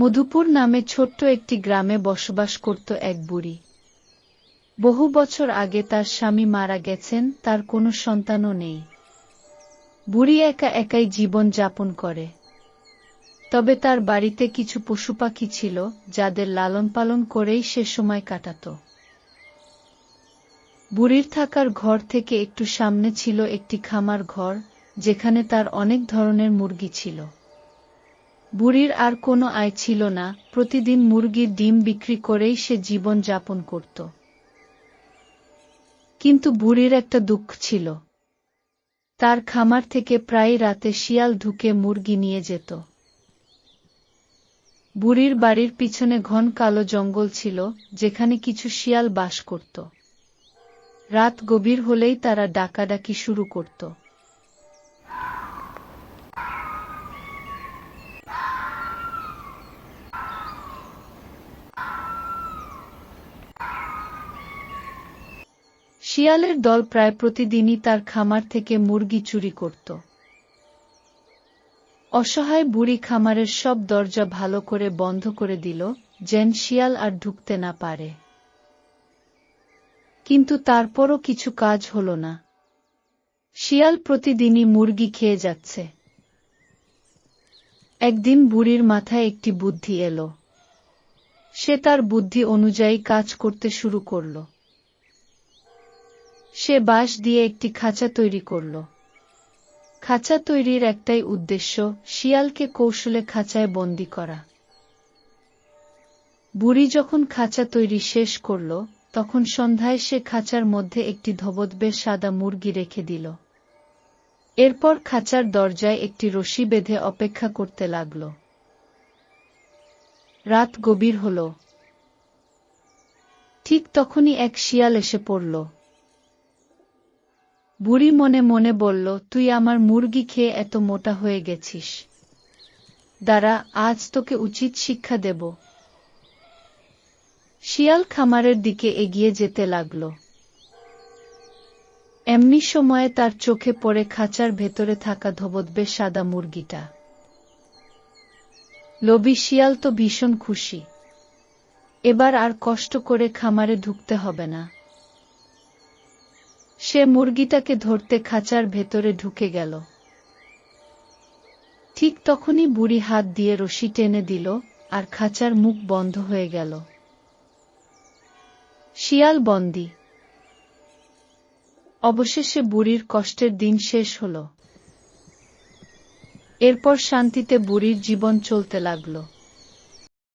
মধুপুর নামে ছোট্ট একটি গ্রামে বসবাস করত এক বুড়ি। বহু বছর আগে তার স্বামী মারা গেছেন, তার কোনো সন্তানও নেই। বুড়ি একা একাই জীবন যাপন করে। তবে তার বাড়িতে কিছু পশু পাখি ছিল, যাদের লালন পালন করেই সে সময় কাটাত। বুড়ির থাকার ঘর থেকে একটু সামনে ছিল একটি খামার ঘর, যেখানে তার অনেক ধরনের মুরগি ছিল। বুড়ির আর কোনো আয় ছিল না, প্রতিদিন মুরগির ডিম বিক্রি করেই সে জীবন যাপন করত। কিন্তু বুড়ির একটা দুঃখ ছিল। তার খামার থেকে প্রায় রাতে শিয়াল ঢুকে মুরগি নিয়ে যেত। বুড়ির বাড়ির পিছনে ঘন কালো জঙ্গল ছিল, যেখানে কিছু শিয়াল বাস করত। রাত গভীর হলেই তারা ডাকাডাকি শুরু করত। শিয়ালের দল প্রায় প্রতিদিনই তার খামার থেকে মুরগি চুরি করত। অসহায় বুড়ি খামারের সব দরজা ভালো করে বন্ধ করে দিল, যেন শিয়াল আর ঢুকতে না পারে। কিন্তু তারপরও কিছু কাজ হল না। শিয়াল প্রতিদিনই মুরগি খেয়ে যাচ্ছে। একদিন বুড়ির মাথায় একটি বুদ্ধি এলো। সে তার বুদ্ধি অনুযায়ী কাজ করতে শুরু করল। সে বাঁশ দিয়ে একটি খাঁচা তৈরি করল। খাঁচা তৈরির একটাই উদ্দেশ্য, শিয়ালকে কৌশলে খাঁচায় বন্দি করা। বুড়ি যখন খাঁচা তৈরি শেষ করল, তখন সন্ধ্যায় সে খাঁচার মধ্যে একটি ধবদবে সাদা মুরগি রেখে দিল। এরপর খাঁচার দরজায় একটি রশি বেঁধে অপেক্ষা করতে লাগল। রাত গভীর হল। ঠিক তখনই এক শিয়াল এসে পড়ল। বুড়ি মনে মনে বলল, তুই আমার মুরগি খেয়ে এত মোটা হয়ে গেছিস। দ্বারা আজ তোকে উচিত শিক্ষা দেব। শিয়াল খামারের দিকে এগিয়ে যেতে লাগল। এমনি সময়ে তার চোখে পড়ে খাঁচার ভেতরে থাকা ধবদবে সাদা মুরগিটা। লবি শিয়াল তো ভীষণ খুশি। এবার আর কষ্ট করে খামারে ঢুকতে হবে না। সে মুরগিটাকে ধরতে খাঁচার ভেতরে ঢুকে গেল। ঠিক তখনই বুড়ি হাত দিয়ে রশি টেনে দিল আর খাঁচার মুখ বন্ধ হয়ে গেল। শিয়াল বন্দি। অবশেষে বুড়ির কষ্টের দিন শেষ হল। এরপর শান্তিতে বুড়ির জীবন চলতে লাগল।